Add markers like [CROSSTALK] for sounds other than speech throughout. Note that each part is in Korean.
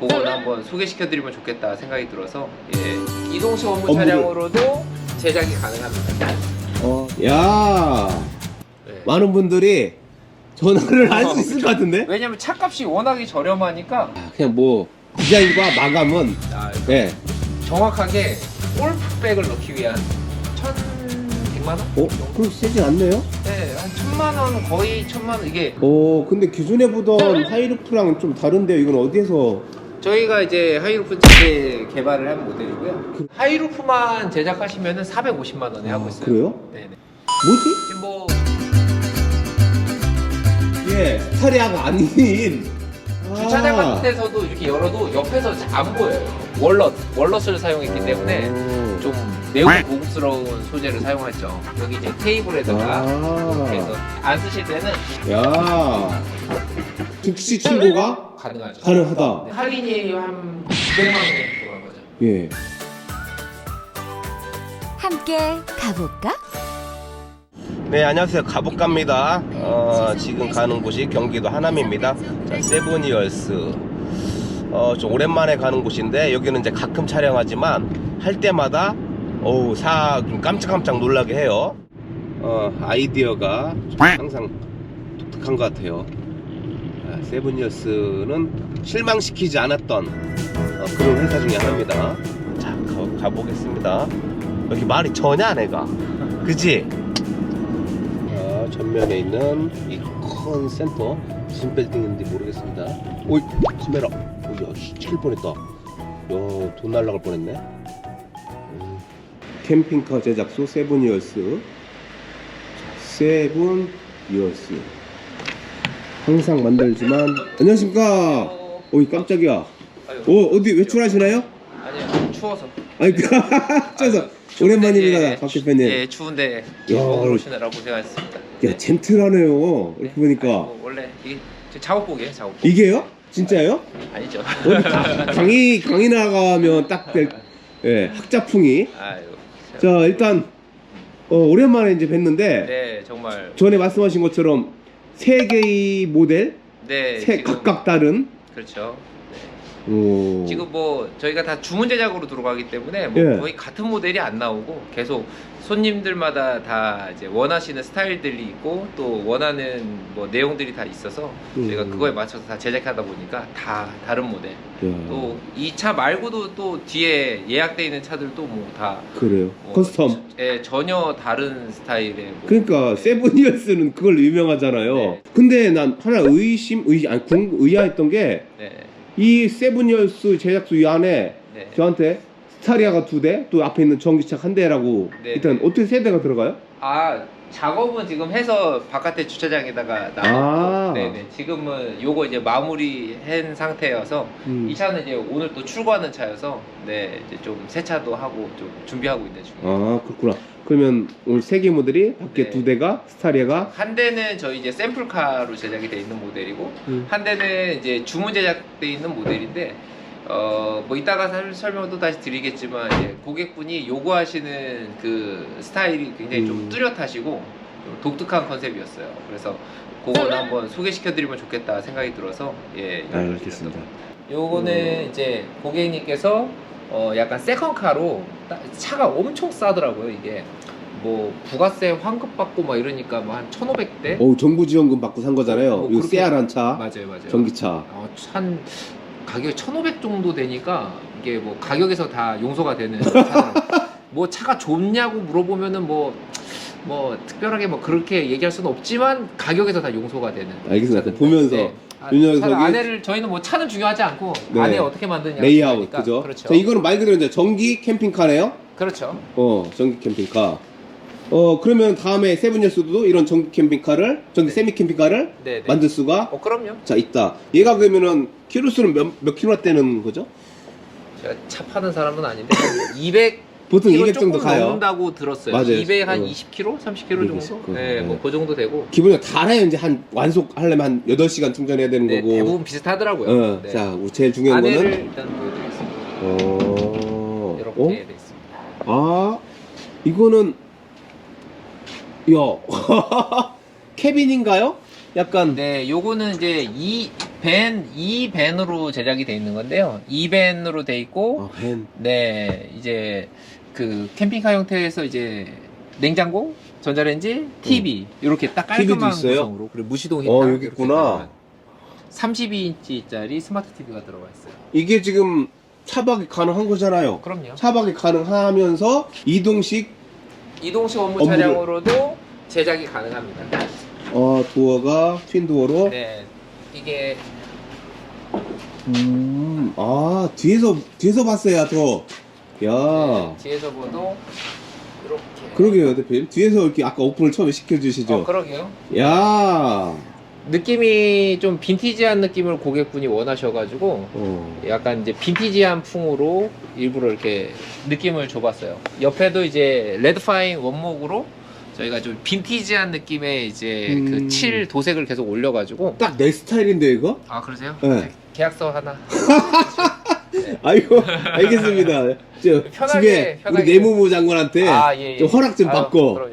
그거는 한번 소개시켜드리면 좋겠다 생각이 들어서 예, 이동식 업무 업무를- 차량으로도 제작이 가능합니다. 어, 야 네. 많은 분들이 전화를 할수 어, 있을. 것 같은데? 왜냐면 차값이 워낙에 저렴하니까 아, 그냥 뭐 디자인과 마감은 아, 예. 정확하게 골프백을 넣기 위한 1,100만 원? 어? 그럼 세진 않네요? 네, 한 1,000만 원 거의 1,000만 원 이게 어, 근데 기존에 보던 [LAUGHS] 하이루프랑은 좀 다른데요. 이건 어디에서 저희가 이제 하이루프 자체 개발을 한 모델이고요. 하이루프만 제작하시면은 450만 원에 하고 아, 있어요. 그래요? 네네. 뭐지? 지금 뭐 예, 스타리아가 아닌 [LAUGHS] 주차장 아. 같은 데서도 이렇게 열어도 옆에서 잘 안 보여요. 월넛, 월넛을 사용했기 때문에 오. 좀 매우 고급스러운 소재를 사용했죠. 여기 이제 테이블에다가 이렇게 해서 아. 안 쓰실 때는 야. 즉시 충고가 가능하죠. 가능하다. 네, 할인이 한 900만 원 정도 들어간 거죠. 예. 함께 가볼까? 네, 안녕하세요. 가복갑니다. 어, 지금 가는 곳이 경기도 하남입니다. 자, 세븐이얼스. 어, 좀 오랜만에 가는 곳인데, 여기는 이제 가끔 촬영하지만, 할 때마다, 어우, 사, 좀 깜짝깜짝 놀라게 해요. 어, 아이디어가 항상 독특한 것 같아요. 아, 세븐이얼스는 실망시키지 않았던 어, 그런 회사 중에 하나입니다. 자, 가, 가보겠습니다. 여기 말이 전혀 안 해가. 그지? 자, 전면에 있는 이 큰 센터 무슨 빌딩인지 모르겠습니다. 오이 카메라. 오야 칠 뻔했다. 야 돈 날라갈 뻔했네. 음. 캠핑카 제작소 세븐이얼스. 세븐이얼스. 항상 만들지만 안녕하십니까. 어, 오이 깜짝이야. 오 어디 외출하시나요? 아니요, 추워서. 아니 [LAUGHS] 아유, 추운데, 오랜만입니다 예, 박 대표님. 예, 추운데 오시느라 고생하셨습니다. 야 젠틀하네요. 이렇게 보니까 아이고, 원래 이게 저 작업복이에요, 작업복. 이게요? 진짜요? 아니죠. 강의 강의 나가면 딱될 예, 학자풍이. 아유. 자 일단 어, 오랜만에 이제 뵀는데 네, 정말. 전에 말씀하신 것처럼 세 개의 모델, 네, 세 지금- 각각 다른. 그렇죠. 오. 지금 뭐 저희가 다 주문 제작으로 들어가기 때문에 뭐 예. 거의 같은 모델이 안 나오고 계속 손님들마다 다 이제 원하시는 스타일들이 있고 또 원하는 뭐 내용들이 다 있어서 음. 저희가 그거에 맞춰서 다 제작하다 보니까 다 다른 모델. 야, 또이 차 말고도 또 뒤에 예약돼 있는 차들도 뭐 다 그래요. 뭐 커스텀. 예, 전혀 다른 스타일의 뭐 그러니까 세븐이어스는 그걸로 유명하잖아요. 네. 근데 난 하나 의심, 의 아니 궁 의아했던 게 이 네, 세븐이어스 제작소 이 안에 네. 저한테 스타리아가 두 대, 또 앞에 있는 전기차 한 대라고 네, 일단 네. 어떻게 세 대가 들어가요? 아 작업은 지금 해서 바깥에 주차장에다가 아. 놔놓고 네네 지금은 요거 이제 마무리 한 상태여서 음. 이 차는 이제 오늘 또 출고하는 차여서 네 이제 좀 세차도 하고 좀 준비하고 있는 중이에요. 아 그렇구나. 그러면 오늘 세 개 모델이 밖에 네. 두 대가 스타리아가 한 대는 저희 이제 샘플카로 제작이 돼 있는 모델이고 음. 한 대는 이제 주문 제작돼 있는 모델인데 어 뭐 이따가 설- 설명도 다시 드리겠지만 이제 고객분이 요구하시는 그 스타일이 굉장히 좀 음. 뚜렷하시고 좀 독특한 컨셉이었어요. 그래서 그거는 한번 소개시켜드리면 좋겠다 생각이 들어서 예 연락을 알겠습니다. 요거는 이제 고객님께서 어 약간 세컨카로 따- 차가 엄청 싸더라고요 이게 뭐 부가세 환급 받고 막 이러니까 뭐 한 1,500대 오 정부 지원금 받고 산 거잖아요. 뭐 이 그렇게- 세아란 차, 맞아요 맞아요 전기차. 어, 한 가격이 1,500 정도 되니까 이게 뭐 가격에서 다 용서가 되는. [LAUGHS] 뭐 차가 좋냐고 물어보면은 뭐 뭐 특별하게 뭐 그렇게 얘기할 수는 없지만 가격에서 다 용서가 되는 알겠습니다. 차들. 보면서 아, 윤 녀석이- 차는 안에를 저희는 뭐 차는 중요하지 않고 네. 안에 어떻게 만드냐 레이아웃 그죠? 그렇죠 자 이거는 말 그대로 이제 전기 캠핑카네요. 그렇죠 어 전기 캠핑카. 어 그러면 다음에 세븐이어스도 이런 전기 캠핑카를 전기 네. 세미 캠핑카를 네 네 만들 수가 어 그럼요 자 있다. 얘가 그러면은 키로수는 몇, 몇 킬로대는 거죠? 제가 차 파는 사람은 아닌데 200 [LAUGHS] 보통 키로 200 정도 조금 가요. 넘는다고 들었어요. 맞아요. 200 한 어. 20km, 30km 정도. 그러겠어요. 네, 네. 뭐 그 정도 되고. 기본적으로 달아야 이제 한 완속하려면 한 8시간 충전해야 되는 네, 거고. 대부분 비슷하더라고요. 어, 네. 자, 우리 제일 중요한 안에를 거는 일단 보여드리겠습니다. 어. 이렇게 어? 돼 있습니다. 아, 이거는 야. [LAUGHS] 캐빈인가요? 약간 네, 요거는 이제 이밴 2밴으로 제작이 돼 있는 건데요. 2밴으로 돼 있고 아, 밴. 네, 이제 그 캠핑카 형태에서 이제 냉장고, 전자레인지, TV 이렇게 딱 TV도 깔끔한 있어요? 구성으로 그리고 무시동 히터 어, 여기 있구나. 들어간 32인치짜리 스마트 TV가 들어가 있어요. 이게 지금 차박이 가능한 거잖아요. 그럼요. 차박이 가능하면서 이동식 이동식 업무 업무를- 차량으로도 제작이 가능합니다. 어, 도어가 튠 도어로. 네, 이게 음, 아 뒤에서 뒤에서 봤어야 더. 야, 네, 뒤에서 보도 이렇게. 그러게요, 대표님. 뒤에서 이렇게 아까 오픈을 처음에 시켜주시죠. 어, 그러게요. 야, 느낌이 좀 빈티지한 느낌을 고객분이 원하셔가지고 어, 약간 이제 빈티지한 풍으로 일부러 이렇게 느낌을 줘봤어요. 옆에도 이제 레드파인 원목으로 저희가 좀 빈티지한 느낌의 이제 음. 그 칠 도색을 계속 올려가지고 딱 내 스타일인데 이거? 아 그러세요? 네. 계약서 하나 [LAUGHS] 아이고, 알겠습니다. 저 편하게, 집에 편하게. 우리 내무부 장관한테 아, 예, 예. 좀 허락 좀 아유, 받고. 그럼요,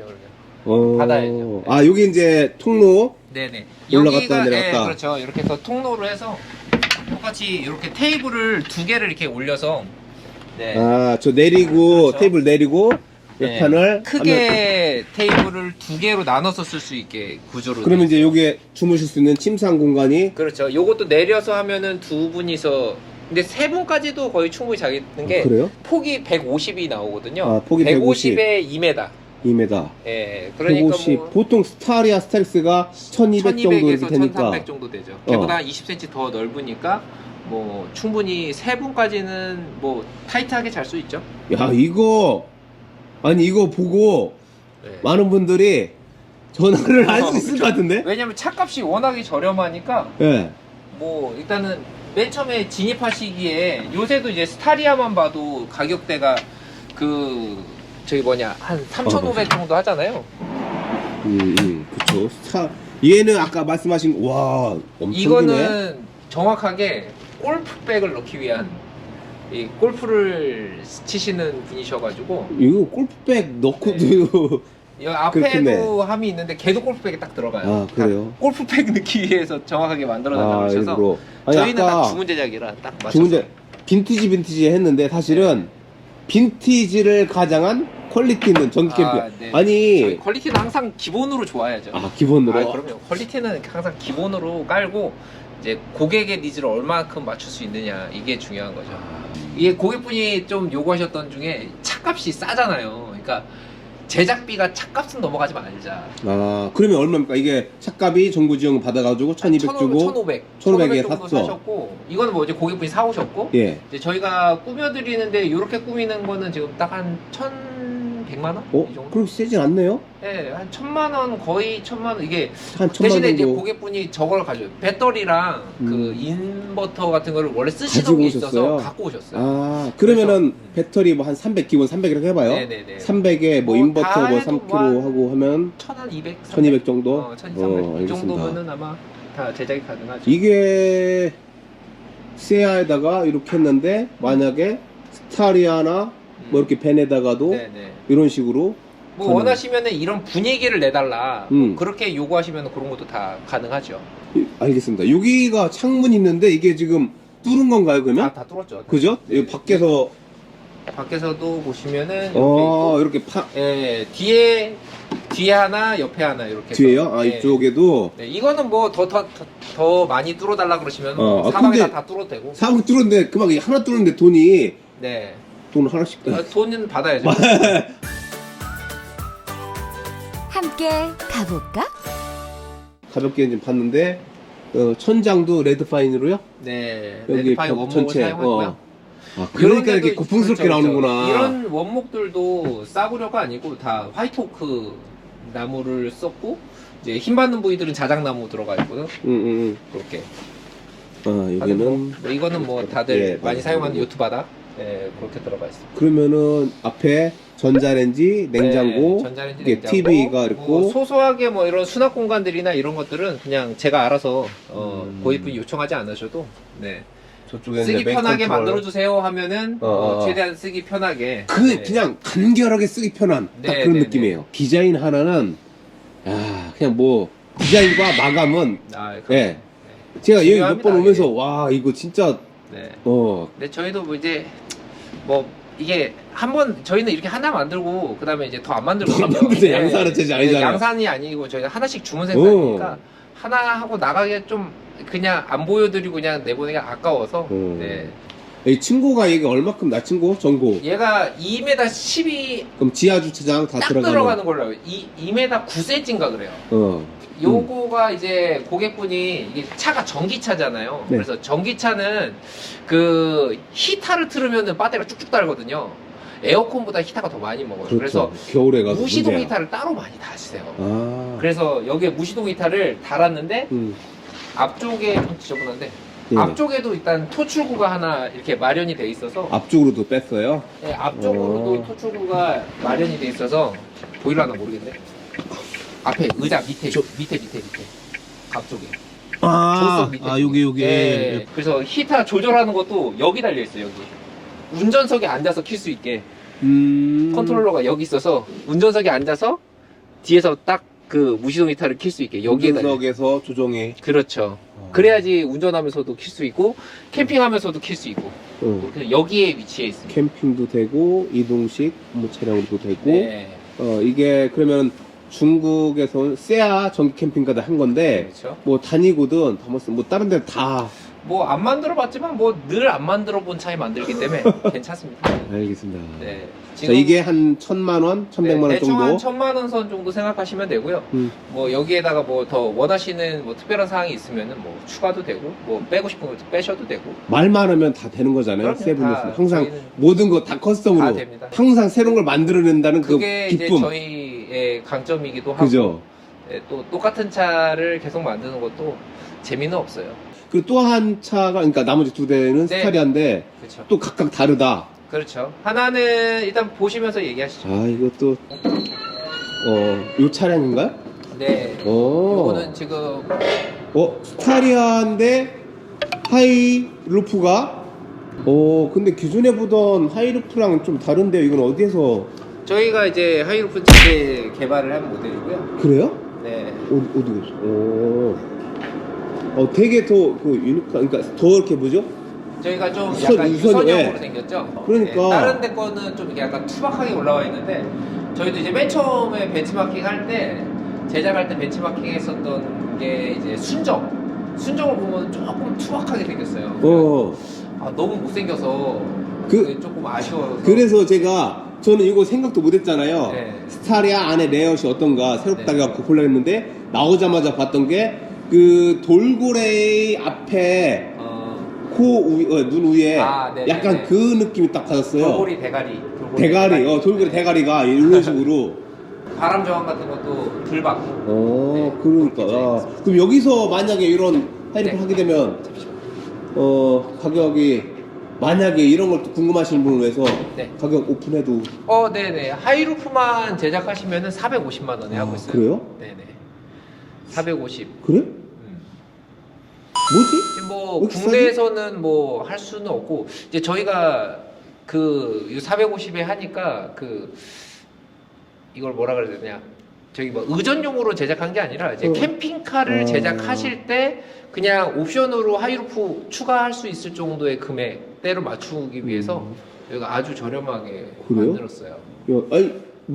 그럼요. 어, 받아야죠. 아, 여기 이제 통로. 네네. 올라갔다 여기가 내려갔다. 예, 그렇죠. 이렇게 해서 통로로 해서 똑같이 이렇게 테이블을 두 개를 이렇게 올려서 네. 아, 저 내리고 그렇죠. 테이블 내리고 네. 옆판을 하면- 크게 테이블을 두 개로 나눠서 쓸 수 있게 구조로. 그러면 돼 이제 요게 주무실 수 있는 침상 공간이 그렇죠. 요것도 내려서 하면은 두 분이서 근데 세 분까지도 거의 충분히 자겠는 게 아, 그래요? 폭이 150이 나오거든요. 아, 폭이 150에 2m. 2m. 예. 그러니까 150. 뭐 보통 스타리아 스텔스가 1200 정도 이렇게 1200에서 되니까. 1300 정도 되죠. 걔보다 한 20cm 더 넓으니까 뭐 충분히 세 분까지는 뭐 타이트하게 잘 수 있죠. 야, 이거 아니 이거 보고 네. 많은 분들이 전화를 할수 어, 있을 그쵸. 것 같은데? 왜냐면 차값이 워낙에 저렴하니까 예. 뭐 일단은 맨 처음에 진입하시기에 요새도 이제 스타리아만 봐도 가격대가 그 저기 뭐냐 한 3,500 정도 하잖아요. 음, 음. 그쵸. 스타 얘는 아까 말씀하신 와, 엄청. 이거는 정확하게 골프백을 넣기 위한 이 골프를 치시는 분이셔가지고 이거 골프백 넣고도 [LAUGHS] 여기 그렇겠네. 앞에도 함이 있는데 걔도 골프백에 딱 들어가요. 아, 그래요? 딱 골프백 넣기 위해서 정확하게 만들어 아, 일부러. 아니 저희는 아까 다 주문 제작이라 딱 맞춰서 주문제 빈티지 빈티지 했는데 사실은 빈티지를 가장한 퀄리티 있는 전기 캠핑. 아, 네. 아니, 퀄리티는 항상 기본으로 좋아야죠. 아, 기본으로. 아, 그럼요. 퀄리티는 항상 기본으로 깔고 이제 고객의 니즈를 얼마큼 맞출 수 있느냐 이게 중요한 거죠. 이게 고객분이 좀 요구하셨던 중에 차값이 싸잖아요. 그러니까 제작비가 차값은 넘어가지 말자. 아, 그러면 얼마입니까? 이게 차값이 정부 지원 받아가지고 1200 주고. 1500, 1500에 정도 샀어. 사셨고 이거는 뭐 이제 고객분이 사오셨고 예. 이제 저희가 꾸며드리는데 이렇게 꾸미는 거는 지금 딱 한 1,100만 원? 어? 이 정도? 그렇게 세진 않네요? 네, 한 천만 원 거의 천만 원 이게 한 천만 대신에 이제 정도. 고객분이 저걸 가져요. 배터리랑 그 음. 인버터 같은 거를 원래 쓰시던 가지고 게 오셨어요? 있어서 갖고 오셨어요. 아, 그러면은 그래서- 배터리 뭐 한 300, 기본 300 이렇게 해봐요. 네네네. 300에 뭐 뭐 인버터 다 뭐 해도 3kg 뭐 한- 하고 하면 천한 200, 1200 정도? 어, 1300. 이 알겠습니다. 정도면은 아마 다 제작이 가능하죠. 이게 세아에다가 이렇게 했는데 만약에 스타리아나 뭐 이렇게 벤에다가도 음. 네네. 이런 식으로 뭐 가능. 원하시면은 이런 분위기를 내달라. 음. 뭐 그렇게 요구하시면 그런 것도 다 가능하죠. 이- 알겠습니다. 여기가 창문 있는데 이게 지금 뚫은 건가요 그러면? 다, 다 뚫었죠. 그죠? 네. 이 밖에서 밖에서도 보시면은 이렇게 어 있고, 이렇게 파 예, 뒤에 뒤에 하나, 옆에 하나 이렇게. 뒤에요? 아 예. 이쪽에도 네, 이거는 뭐 더 더 더 많이 뚫어달라 그러시면 어, 아, 사방에다 근데- 다 뚫어도 되고. 사방 뚫었는데 그만 하나 뚫었는데 돈이 네. 돈 하나씩 아, 돈은 받아야죠. [LAUGHS] 함께 가볼까? 가볍게 좀 봤는데 어, 천장도 레드파인으로요? 네. 여기 레드파인 벽 원목을 전체, 사용했고요. 어. 아, 그러니까 이렇게 데도 고풍스럽게 그렇죠, 나오는구나. 그렇죠. 이런 원목들도 싸구려가 아니고 다 화이트오크 나무를 썼고 이제 힘 받는 부위들은 자작나무 들어가 있고요. 응, 응, 그렇게. 응. 아, 여기는 뭐 이거는 뭐 다들 예, 많이 맞아요. 사용하는 요트 바닥. 네, 그렇게 들어가 있습니다. 그러면은 앞에 전자레인지, 냉장고, 네, 전자레인지, 이게 냉장고, TV가 있고 뭐 소소하게 뭐 이런 수납 공간들이나 이런 것들은 그냥 제가 알아서 어, 음. 고객분이 요청하지 않으셔도 네. 저쪽에 쓰기 편하게 만들어 주세요 하면은 어, 어, 어. 최대한 쓰기 편하게 그 네. 그냥 간결하게 쓰기 편한 딱 네, 그런 네, 느낌이에요. 디자인 하나는 야 그냥 뭐 디자인과 마감은 아, 예 제가 여기 몇 중요합니다, 번 오면서 이게. 와 이거 진짜 네. 어 근데 저희도 뭐 이제 뭐 이게 한번 저희는 이렇게 하나 만들고 그다음에 이제 더 안. 안 만드는데 [LAUGHS] 양산은 진짜 아니잖아요. 양산이 아니고 저희가 하나씩 주문 생산이니까 어. 하나 하고 나가기에 좀 그냥 안 보여드리고 그냥 내보내기가 아까워서 어. 네. 이 친구가 얘가 얼마큼 나 친구 전고 얘가 2m 10이 그럼 지하 주차장 다 딱 들어가는 들어가는 걸로 알고 이 2m 9cm인가 그래요. 어 요거가 이제 고객분이 이게 차가 전기차잖아요. 네. 그래서 전기차는 그 히타를 틀으면은 배터리가 쭉쭉 달거든요. 에어컨보다 히타가 더 많이 먹어요. 그렇죠. 그래서 겨울에 가서 무시동 문제야. 히타를 따로 많이 다시세요. 아 그래서 여기에 무시동 히타를 달았는데 음. 앞쪽에 좀 지저분한데 예. 앞쪽에도 일단 토출구가 하나 이렇게 마련이 돼 있어서 앞쪽으로도 뺐어요 네, 앞쪽으로도 어. 토출구가 마련이 돼 있어서 보일라나 모르겠네. 앞에 의자 밑에 저- 밑에 밑에 밑에 앞쪽에. 아, 조석 밑에. 아 여기 여기 예. 그래서 히타 조절하는 것도 여기 달려 있어요 여기. 운전석에 앉아서 킬 수 있게 음... 컨트롤러가 여기 있어서 운전석에 앉아서 뒤에서 딱 그 무시동 히타를 킬 수 있게 여기에 달려. 운전석에서 조정해 그렇죠. 어. 그래야지 운전하면서도 킬 수 있고 캠핑하면서도 킬 수 있고 어. 그래서 여기에 위치해 있습니다. 캠핑도 되고 이동식 뭐 차량으로도 되고 네. 어 이게 그러면 중국에서 온 세아 전기 캠핑카를 한 건데 그렇죠. 뭐 다니고든 다른 데다 뭐 안 만들어 봤지만 뭐 늘 안 만들어 본 차에 만들기 때문에 [LAUGHS] 괜찮습니다. 알겠습니다. 네. 자 이게 한 천만 원, 천백만 원 대충 정도. 한 천만 원 선 정도 생각하시면 되고요. 음. 뭐 여기에다가 뭐 더 원하시는 뭐 특별한 사항이 있으면은 뭐 추가도 되고 뭐 빼고 싶은 거 빼셔도 되고 말 많으면 다 되는 거잖아요. 그럼요. 세븐에서 다 항상 저희는 모든 거 다 커스텀으로 다 됩니다. 항상 새로운 걸 만들어낸다는 그 그게 이제 기쁨. 저희 의 강점이기도 하고 그죠? 예, 또 똑같은 차를 계속 만드는 것도 재미는 없어요. 그리고 또한 차가 그러니까 나머지 두 대는 네. 스타리아인데 그렇죠. 또 각각 다르다. 그렇죠. 하나는 일단 보시면서 얘기하시죠. 아 이것도 어요 차량인가요? 네. 어. 요거는 지금 어 스타리아인데 하이 루프가 어 근데 기존에 보던 하이 루프랑 좀 다른데요. 이건 어디에서 저희가 이제 하이루프 직계 개발을 한 모델이고요. 그래요? 네. 어디 어디 계세요? 오. 어 되게 더그 유니크 그러니까 더 이렇게 뭐죠? 저희가 좀 선- 약간 유선이, 유선형으로 예. 생겼죠. 그러니까. 네, 다른 데 거는 좀 이렇게 약간 투박하게 올라와 있는데 저희도 이제 맨 처음에 벤치마킹 할 때 제작할 때 벤치마킹 했었던 게 이제 순정. 순정을 보면 조금 투박하게 생겼어요. 어 아, 너무 못생겨서 그- 그게 조금 아쉬워서 그래서 제가 저는 이거 생각도 못했잖아요. 네. 스타리아 안에 레이아웃이 어떤가 새롭다 네. 해갖고 보려 했는데 나오자마자 봤던 게 그 돌고래 앞에 어, 코 위, 어, 눈 위에 아, 네네네. 약간 그 느낌이 딱 받았어요. 돌고리 대가리. 돌고리 대가리, 어, 돌고래 네. 대가리가 [LAUGHS] 이런 식으로. 바람 저항 같은 것도 덜 받고. 어, 네, 그러니까. 그렇게 아, 그럼 여기서 만약에 이런 하이리프 네. 하게 되면. 어, 가격이, 만약에 이런 걸 또 궁금하시는 분을 위해서 네. 가격 오픈해도. 어, 네네. 하이루프만 제작하시면 은 450만 원에 하고 아, 있어요. 그래요? 네네. 450. 그래? 음. 뭐지? 지금 뭐 국내에서는 뭐 할 수는 없고 이제 저희가 그 450에 하니까 그 이걸 뭐라 그래야 되냐 저기 뭐 의전용으로 제작한 게 아니라 이제 어. 캠핑카를 어. 제작하실 때 그냥 옵션으로 하이루프 추가할 수 있을 정도의 금액 대로 맞추기 위해서 저희가 아주 저렴하게 음. 그래요? 만들었어요. 야, 아니,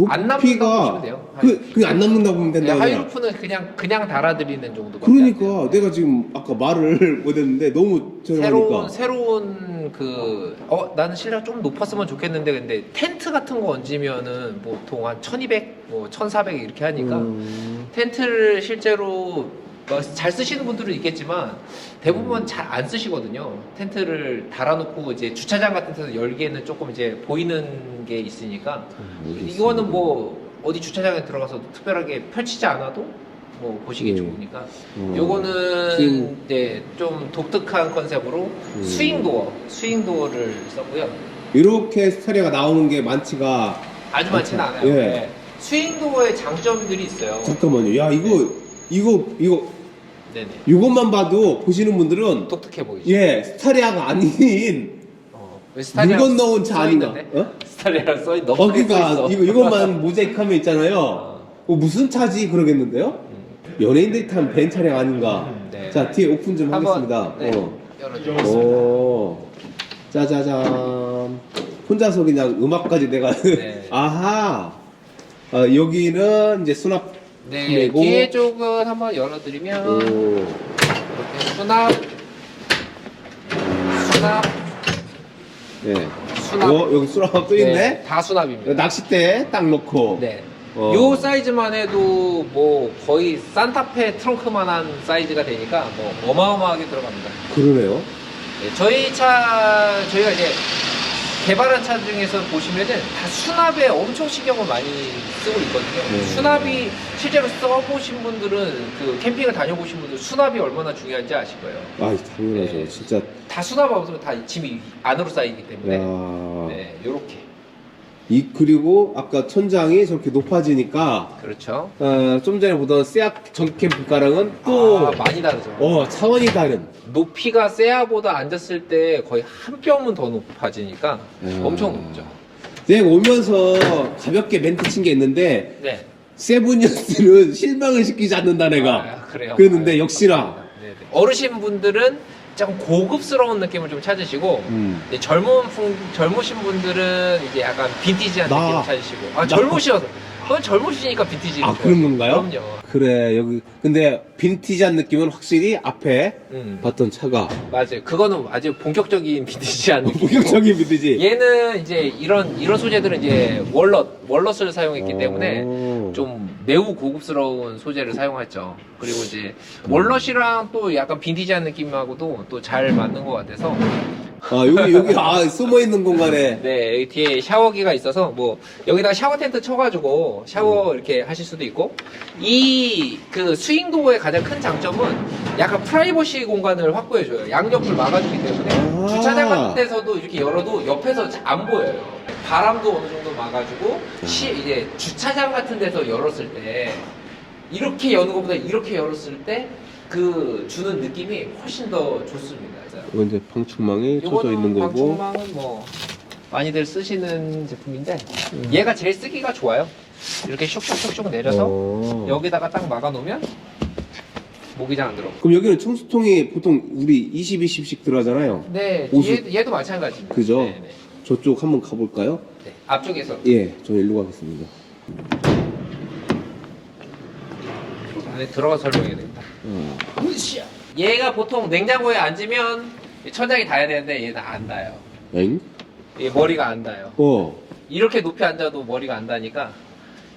안 남는다고 보시면 높이가. 돼요. 그, 그게 안 남는다고 보면 네, 된다. 그냥. 하이루프는 그냥 그냥 달아드리는 정도. 그러니까 내가 지금 아까 말을 [LAUGHS] 못했는데 너무 저렴하니까 새로운 새로운 그어 나는 실력 좀 높았으면 좋겠는데 근데 텐트 같은 거 얹으면은 보통 한 1200, 뭐 1400 이렇게 하니까 음, 텐트를 실제로 뭐잘 쓰시는 분들은 있겠지만 대부분 잘 안 쓰시거든요. 텐트를 달아놓고 이제 주차장 같은 데서 열기에는 조금 이제 보이는 게 있으니까 이거는 뭐 어디 주차장에 들어가서 특별하게 펼치지 않아도 뭐 보시기 네. 좋으니까 어. 요거는 스윙. 이제 좀 독특한 컨셉으로 음. 스윙 도어, 스윙 도어를 썼고요. 이렇게 스타리아가 나오는 게 많지가 아주 많지는 않아요. 예. 네. 스윙 도어의 장점들이 있어요. 잠깐만요 야 이거 네. 이거 이거 네네. 이것만 봐도 보시는 분들은 독특해 보이죠. 예 스타리아가 아닌 어, 왜 스타리아 물건 넣은 차써 아닌가 있는데? 어? 스타리아 써 있, 너무 어 크게 써 있어. 이거 이것만 모자이크하면 있잖아요 어, 어, 무슨 차지 그러겠는데요 음. 연예인들이 탄 벤 차량 아닌가 음, 네. 자, 뒤에 오픈 좀 한번, 하겠습니다. 네, 어. 열어주겠습니다. 오, 짜자잔. 혼자서 그냥 음악까지 내가. 네. [LAUGHS] 아하. 아, 여기는 이제 수납. 네, 그리고- 뒤에 쪽은 한번 열어드리면 오. 이렇게 수납, 수납, 네. 수납. 어, 여기 수납 또 있네? 네, 다 수납입니다. 낚싯대 딱 놓고. 네. 어. 요 사이즈만 해도 뭐 거의 산타페 트렁크만한 사이즈가 되니까 뭐 어마어마하게 들어갑니다. 그러네요. 네, 저희 차 저희가 이제 개발한 차 중에서 보시면은 다 수납에 엄청 신경을 많이 쓰고 있거든요. 네. 수납이 실제로 써보신 분들은 그 캠핑을 다녀보신 분들 수납이 얼마나 중요한지 아실 거예요. 아, 당연하죠. 네. 진짜. 다 수납 없으면 다 짐이 안으로 쌓이기 때문에 야. 네, 요렇게 이 그리고 아까 천장이 저렇게 높아지니까 그렇죠. 어, 좀 전에 보던 세악 전캠프카랑은 또 아, 많이 다르죠. 어, 차원이 다른. 높이가 세아보다 앉았을 때 거의 한 뼘은 더 높아지니까 야. 엄청 높죠. 내가 오면서 가볍게 멘트 친 게 있는데 네. 세븐이어스는 실망을 시키지 않는다 내가. 아, 그래요. 그랬는데 아, 역시나. 네네. 어르신 분들은 좀 고급스러운 느낌을 좀 찾으시고 음. 이제 젊은 분, 젊으신 분들은 이제 약간 빈티지한 나. 느낌을 찾으시고 아 젊으셔서 그건 젊으시니까 빈티지는 아, 그런 건가요? 그럼요. 그래 여기 근데 빈티지한 느낌은 확실히 앞에 음, 봤던 차가 맞아요. 그거는 아주 본격적인 빈티지한 느낌. [LAUGHS] 본격적인 빈티지. 얘는 이제 이런 이런 소재들은 이제 월넛 월넛을 사용했기 때문에 오. 좀 매우 고급스러운 소재를 사용했죠. 그리고 이제 월넛이랑 또 약간 빈티지한 느낌하고도 또 잘 맞는 것 같아서 아 여기 여기 아 숨어 있는 공간에 [LAUGHS] 네 여기 뒤에 샤워기가 있어서 뭐 여기다가 샤워 텐트 쳐가지고 샤워 이렇게 하실 수도 있고 이그 스윙도어의 가장 큰 장점은 약간 프라이버시 공간을 확보해줘요. 양옆을 막아주기 때문에 아. 주차장 같은 데서도 이렇게 열어도 옆에서 안 보여요. 바람도 어느 정도 막아주고 시, 이제 주차장 같은 데서 열었을 때 이렇게 여는 것보다 이렇게 열었을 때 그 주는 느낌이 훨씬 더 좋습니다. 그래서 이건 이제 방충망이 쳐져 있는 거고. 방충망은 뭐 많이들 쓰시는 제품인데 얘가 제일 쓰기가 좋아요. 이렇게 슉슉슉슉 내려서 어. 여기다가 딱 막아놓으면 모기장 안 들어. 그럼 여기는 청수통이 보통 우리 20, 20씩 들어가잖아요. 네, 오십. 얘, 얘도 마찬가지입니다. 그죠? 네, 네. 저쪽 한번 가볼까요? 네, 앞쪽에서 예, 저는 일로 가겠습니다. 안에 들어가 설명해야 되겠다. 어. 얘가 보통 냉장고에 앉으면 천장이 닿아야 되는데 얘는 안 닿아요. 엥? 얘 머리가 안 닿아요. 어, 이렇게 높이 앉아도 머리가 안 닿으니까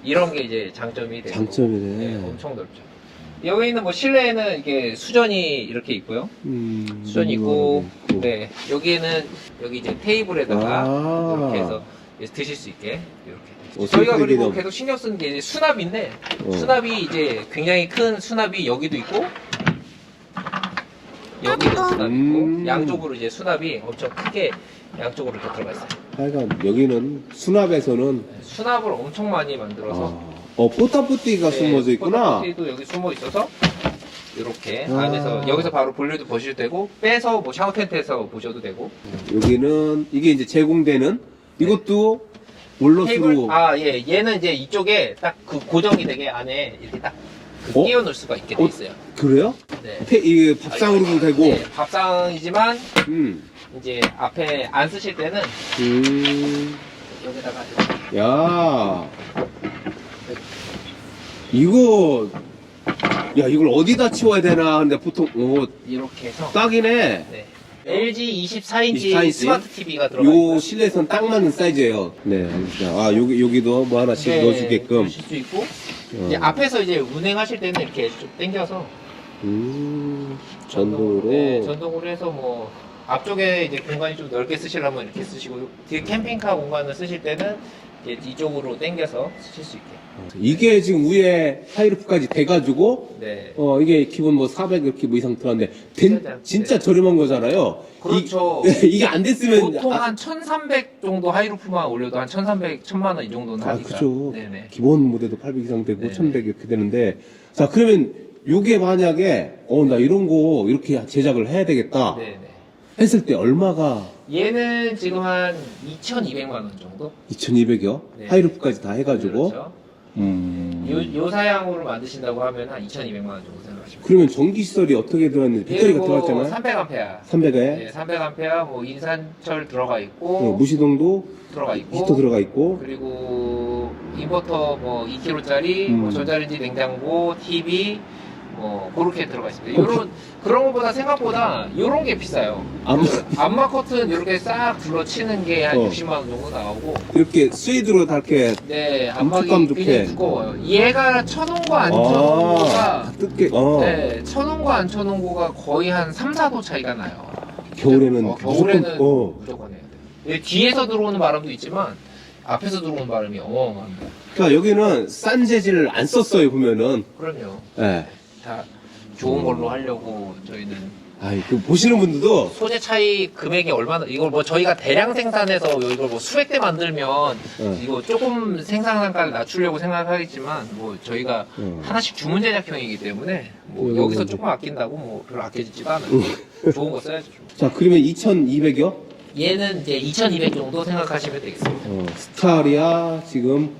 이런 게 이제 장점이 되고 장점이네. 네, 엄청 넓죠. 여기 있는 뭐 실내에는 이게 수전이 이렇게 있고요. 음, 수전이 있고, 있고. 네 여기에는 여기 이제 테이블에다가 아. 이렇게 해서 이제 드실 수 있게 이렇게. 어, 저희가 그리고 싱크대기는- 계속 신경 쓰는 게 이제 수납인데 어. 수납이 이제 굉장히 큰 수납이 여기도 있고 여기도 수납이 음. 있고 양쪽으로 이제 수납이 엄청 크게 양쪽으로 이렇게 들어가 있어요. 하여간 여기는 수납에서는 수납을 엄청 많이 만들어서 아, 어 뽀따뽀띠가 숨어져 있구나. 도 여기 숨어 있어서 이렇게 아. 안에서 여기서 바로 볼일도 보셔도 되고 빼서 뭐 샤워 텐트에서 보셔도 되고 여기는 이게 이제 제공되는 이것도 원로스로 테이블 아예 얘는 이제 이쪽에 딱 그 고정이 되게 안에 이렇게 딱그 어? 끼워 넣을 수가 있게 돼 어? 있어요. 그래요? 네. 태, 이 밥상으로도 되고. 네, 밥상이지만 음. 이제 앞에 안 쓰실 때는 음. 여기다가 야. 이거 야 이걸 어디다 치워야 되나 근데 보통 오 이렇게 해서 딱이네. 네. LG 24인치 24인치? 스마트 TV가 들어가 요. 실내선 딱 맞는 사이즈예요. 네, 알겠습니다. 아 여기 여기도 뭐 하나씩 넣어 주게끔. 넣으실 수 있고 어. 이제 앞에서 이제 운행하실 때는 이렇게 좀 당겨서 음, 전동으로. 네, 전동으로 해서 뭐 앞쪽에 이제 공간이 좀 넓게 쓰시려면 이렇게 쓰시고 뒤에 캠핑카 공간을 쓰실 때는 이제 이쪽으로 당겨서 쓰실 수 있게. 이게 지금 위에 하이루프까지 돼가지고 네. 어 이게 기본 뭐 400 이렇게 뭐 이상 들었는데 된- 네. 진짜 저렴한 거잖아요. 그렇죠. [LAUGHS] 이, 게안 됐으면 보통 아, 한 1,300 정도 하이루프만 올려도 한 1,300, 1,000만 원 이 정도는 아, 하니까. 그죠. 네네. 기본 무대도 800 이상 되고 네. 1100 이렇게 되는데 자 그러면 요게 만약에 어 나 이런 거 이렇게 제작을 해야 되겠다 네네. 했을 때 얼마가 얘는 지금 한 2,200만 원 정도? 2200이요? 네. 하이루프까지 다 해가지고 그렇죠. 음. 요 요, 요 사양으로 만드신다고 하면 한 2,200만 원 정도 생각하시면 그러면 전기 시설이 어떻게 들어갔는데 배터리가 들어갔잖아요. 300A. 300에 네, 300A 뭐 인산철 들어가 있고 무시동도 들어가 있고 히터 들어가 있고 그리고 인버터 뭐 2kg짜리 뭐 음. 전자레인지 냉장고, TV 뭐 그렇게 들어가 있습니다. 어, 요런 그런 것보다 생각보다 요런 게 비싸요. 안마- 그 안마 커튼 이렇게 싹 둘러치는 게 한 어. 60만 원 정도 나오고 이렇게 스웨이드로 다 이렇게 네, 촉감 좋게. 굉장히 두꺼워요. 얘가 쳐놓은과 안 아, 쳐놓은거가 뜯게 어 네, 쳐놓은과 안 쳐놓은거가 거의 한 3, 4도 차이가 나요. 겨울에는 어, 겨울에는 무조건 어 무조건 해야 돼요. 얘 뒤에서 들어오는 바람도 있지만 앞에서 들어오는 바람이 어마어마합니다. 그러니까 여기는 싼 재질을 안 썼어요 보면은 그럼요. 예 다 좋은 걸로 하려고 저희는 아이 그 보시는 분들도 소재 차이 금액이 얼마나 이걸 뭐 저희가 대량 생산해서 이걸 뭐 수백 대 만들면 어. 이거 조금 생산 단가를 낮추려고 생각하겠지만 뭐 저희가 어. 하나씩 주문 제작형이기 때문에 뭐 음. 여기서 조금 아낀다고 뭐 별로 아껴지지도 않아요. [LAUGHS] 좋은 거 써야죠. 좀. 자 그러면 2,200여 얘는 이제 2,200 정도 생각하시면 되겠습니다. 어, 스타리아 지금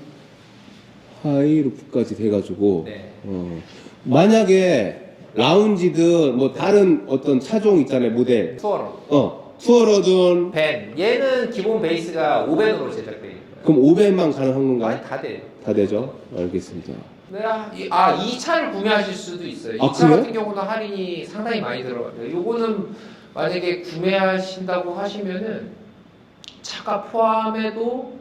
하이루프까지 돼가지고 네. 어, 만약에 라운지든 뭐 다른 어떤 차종 있잖아요 모델 투어러, 어 투어러든 벤 얘는 기본 베이스가 5벤으로 제작돼 있어요. 그럼 500만 가능한 건가요? 아니 다 돼요. 다 되죠? 알겠습니다 네, 아, 이, 아, 이 차를 구매하실 수도 있어요. 이 아, 차 그래요? 같은 경우는 할인이 상당히 많이 들어가요. 요거는 만약에 구매하신다고 하시면은 차가 포함해도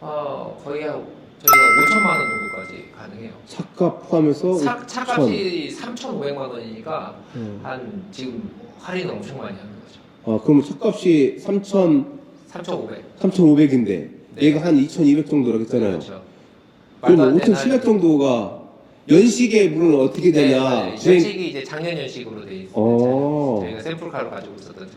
어, 거의 한 저희가 5천만 원 정도까지 가능해요. 차값 포함해서 차, 차값이 3,500만 원이니까 음. 한 지금 할인을 엄청 많이 하는 거죠. 아 그럼 차값이 3,000 3,500. 3,500인데 네. 얘가 한 2,200 정도라고 했잖아요 그렇죠. 말도 되는 5,700 할인. 정도가 연식에 물은 어떻게 네, 되냐 맞아요. 주행- 연식이 이제 작년 연식으로 돼 있어요. 어. 저희가 샘플카로 가지고 있었던.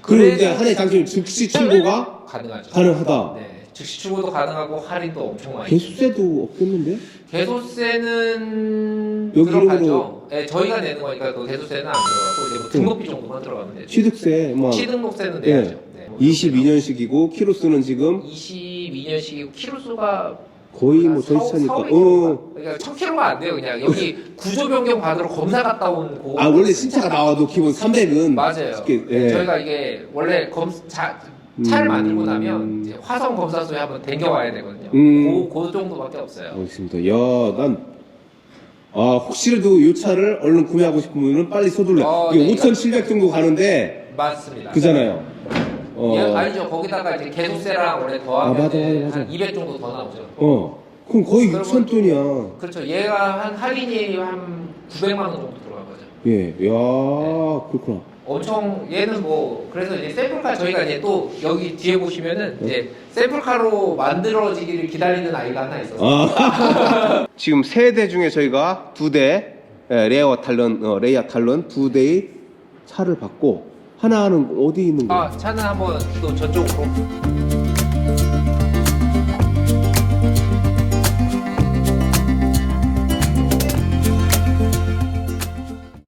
그럼 이제 그래서 하나의 장점이 즉시 출고가 가능하죠. 가능하다 네, 즉시 출고도 가능하고 할인도 엄청 많이. 개수세도 없겠는데? 개소세는 여기 들어가죠. 네, 저희가 내는 거니까 그 개소세는 안 들어가고 이제 뭐 등록비 정도만 들어가면 되죠. 취득세 뭐 취등록세는 예. 내야죠. 네. 22년식이고 키로수는 지금 22년식이고 키로수가 거의 뭐 전시차니까 어. 그러니까 1000km가 안 돼요. 그냥 여기 구조 변경 받으러 검사 갔다 온 고. 아 원래 신차가 나와도 기본 300은 맞아요. 네, 저희가 이게 원래 검 자, 차를 음. 만들고 나면 이제 화성 검사소에 한번 댕겨와야 되거든요. 음. 그, 그 정도밖에 없어요. 알겠습니다 야 난 아, 혹시라도 이 차를 얼른 구매하고 싶으면 빨리 서둘러. 어, 이게 네, 5,700 정도 가는데, 맞습니다. 그잖아요. 어, 예, 아니죠. 거기다가 이제 개소세랑 원래 더하면 아, 맞아, 맞아, 맞아. 한200 정도 더 나오죠. 어. 그럼 거의 그러면- 6천 돈이야. 그렇죠. 얘가 한 할인이 한 900만 원 정도 들어간 거죠. 예, 야 그렇구나. 엄청 얘는 뭐 그래서 이제 샘플카 저희가 이제 또 여기 뒤에 보시면은 이제 샘플카로 만들어지기를 기다리는 아이가 하나 있었어요. 아. [LAUGHS] 지금 세 대 중에 저희가 두 대, 예, 레어 탈런, 어, 레이아 탈런 두 대의 차를 받고, 하나는 어디 있는 거야? 아 차는 한번 또 저쪽으로